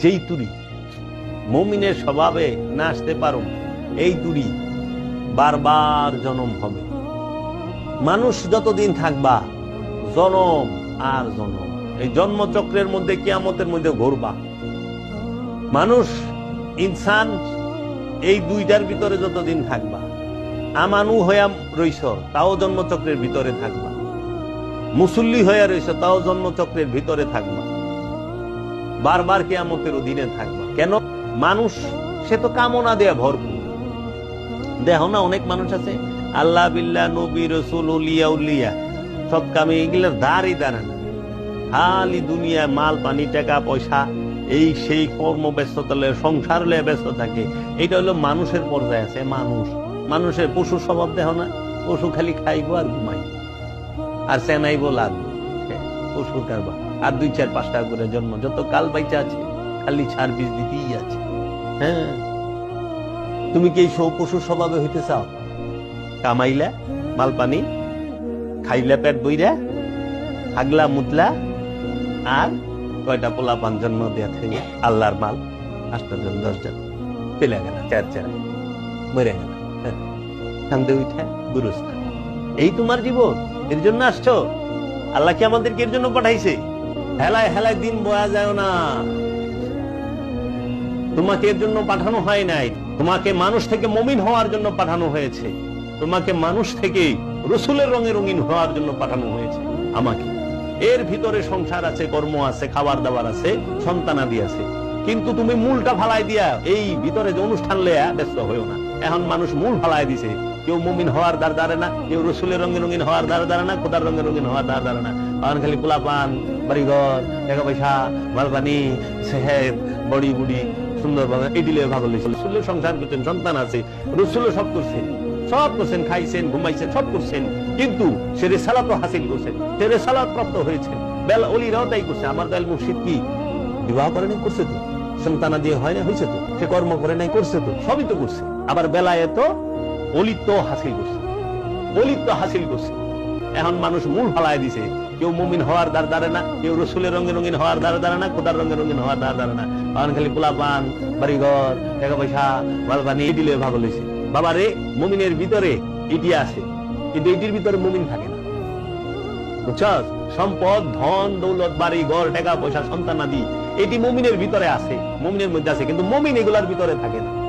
যেই তুরি মমিনের স্বভাবে না আসতে পারো এই তুরি বারবার জনম হবে। মানুষ যতদিন থাকবা, জনম আর জনম। এই জন্মচক্রের মধ্যে, কিয়ামতের মধ্যে ঘুরবা। মানুষ, ইনসান, এই দুইটার ভিতরে যতদিন থাকবা, আমানু হইয়া রইছ, তাও জন্মচক্রের ভিতরে থাকবা। মুসল্লি হইয়া রইছ, তাও জন্মচক্রের ভিতরে থাকবা। বারবার কেয়ামতের অধীনে থাকবা। কেন? মানুষ, সে তো কামনা দেয়া ভরপুর। দেখো না, অনেক মানুষ আছে, আল্লাহ বিল্লাহ, নবী, রসুল, উলিয়া উলিয়া। সৎ কামে এগুলোর দাঁড়ই দাঁড়ান খালি দুনিয়া মাল, পানি, টাকা, পয়সা, এই সেই কর্ম ব্যস্ততা সংসার লয়ে ব্যস্ত থাকে। এটা হলো মানুষের পর্যায়ে আছে, মানুষ। মানুষের পশু স্বভাব দেখো না, পশু খালি খাইবো আর ঘুমাইবো। আর সেনাইবো লাগবো। পশুর কারবার আর দুই চার করে জন্ম। যত কাল বাইচা আছে, খালি ছাড় বীজ দিতেই আছে। হ্যাঁ। তুমি কি এই সৌ স্বভাবে হইতে চাও? কামাইলা মাল পানি খাইলা পেট বইরা, হাগলা, মুতলা, আর কয়টা পোলা পান জন্ম দেয়া থেকে আল্লাহর মাল আটটা জন দশ জন পেলে গেল, চার চার। মরে গেল। কান্দে উঠে গুরুস্থান এই তোমার জীবন? এর জন্য আসছো? আল্লাহ কি আমাদেরকে এর জন্য পাঠাইছে? হেলায় হেলায় দিন বয়া যায় না। তোমাকে এর জন্য পাঠানো হয় নাই। তোমাকে মানুষ থেকে মমিন হওয়ার জন্য পাঠানো হয়েছে। তোমাকে মানুষ থেকে রসুলের রঙে রঙিন হওয়ার জন্য পাঠানো হয়েছে। আমাকে। এর ভিতরে সংসার আছে, কর্ম আছে, খাবার দাবার আছে, সন্তানাদি আছে। কিন্তু তুমি মূলটা ফালাই দিয়া এই ভিতরে যে অনুষ্ঠান লেয়া ব্যস্ত হয়েও না। এখন মানুষ মূল ফালাই দিছে। কেউ মুমিন হওয়ার দ্বার দাঁড়ে না, কেউ রসুলের রঙে রঙিন হওয়ার দ্বার দাঁড়ে না, খোদার রঙে রঙিন হওয়ার দ্বার দাঁড়ে না। এখন খালি পোলা পান বাড়িঘর টাকা পয়সা মালপানি সেহেব বড়ি বুড়ি সুন্দর ভাবে এটিলে ভাগ রসুলের সংসার করছেন, সন্তান আছে। রসুলও সব করছেন। সব করছেন, খাইছেন, ঘুমাইছেন, সব করছেন। কিন্তু সে রেসালাত হাসিল করছেন। সে রেসালাত প্রাপ্ত হয়েছে বেল অলিরাও তাই করছে। আমার দয়াল মুর্শিদ কি? বিবাহ করে নাই করছে তো? সন্তানা দিয়ে হয় না, হয়েছে তো। সে কর্ম করে নাই, করছে তো, সবই তো করছে। আবার বেলায় তো অলিত্ব হাসিল করছে। অলিত্ব হাসিল করছে। এখন মানুষ মূল ফালায় দিছে, কেউ মুমিন হওয়ার দ্বার দাঁড়ে না, কেউ রসুলের রঙে রঙিন হওয়ার দ্বার দাঁড়ে না, খোদার রঙে রঙিন হওয়ার দ্বার দাঁড়ে না। এখন খালি পোলা পান বাড়িঘর টাকা পয়সা মালপানি দিলে ভাগ লইছে বাবা রে, মুমিনের ভিতরে ইটি আছে, কিন্তু এটির ভিতরে মুমিন থাকে না। বুঝছস? সম্পদ, ধন, দৌলত, বাড়ি, ঘর টাকা পয়সা, সন্তান আদি, এটি মমিনের ভিতরে আছে, মমিনের মধ্যে আছে, কিন্তু মমিন এগুলার ভিতরে থাকে না।